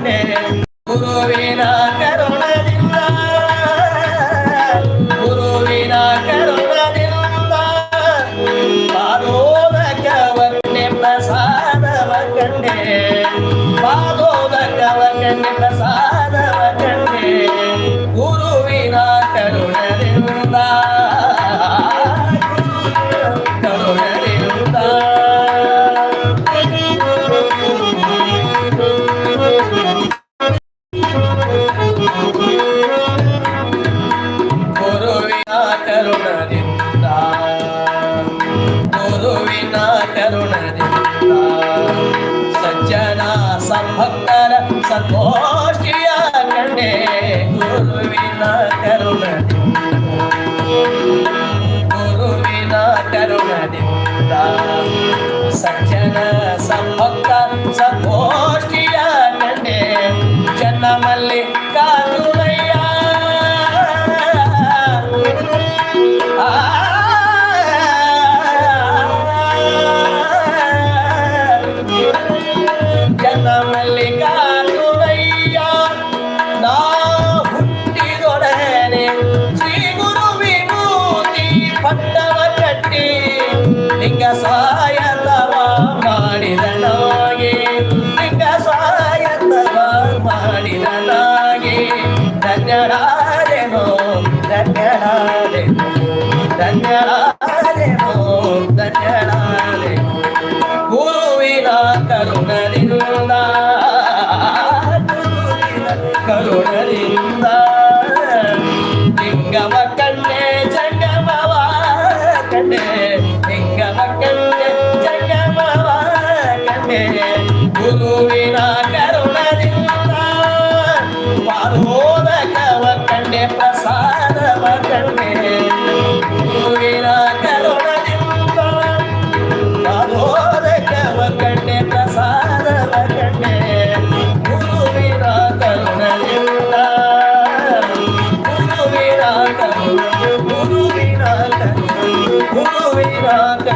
குருவினா கருணதில்லா குருவினா கருணதில்லா பாதோதகவன்னின்ன சாதவ கண்டே பாதோதகவன்னின்ன சாதவ கண்டே മോഷ്ടിയാകണ്ടേ ഗുരുവിന കരുണ ಹುಟ್ಟಿದೊಡನೆ ಶ್ರೀ ಗುರು ವಿಭೂತಿ ಪಟ್ಟವ ಕಟ್ಟಿ ಲಿಂಗ ಸಾಯತವ ಮಾಡಿದ ನಾಗೆ ಲಿಂಗ ಸಾಯತವ ಮಾಡಿದ ನಾಗೆ ಧನ್ಯರಾದೆನೋ ಧನ್ಯರಾದೆನೋ ಧನ್ಯರಾದೆನೋ ಧನ್ಯರಾದೆನೋ ಗುರುವಿನ ಕರುಣದಿಂದ ಗುರುವಿನ ಕರುಣದಿಂದ எங்க மக்களே சங்கமவா கண்ணே. எங்க மக்களே சங்கமவா கண்ணே. குருவினாக குருவினாக குருவினாக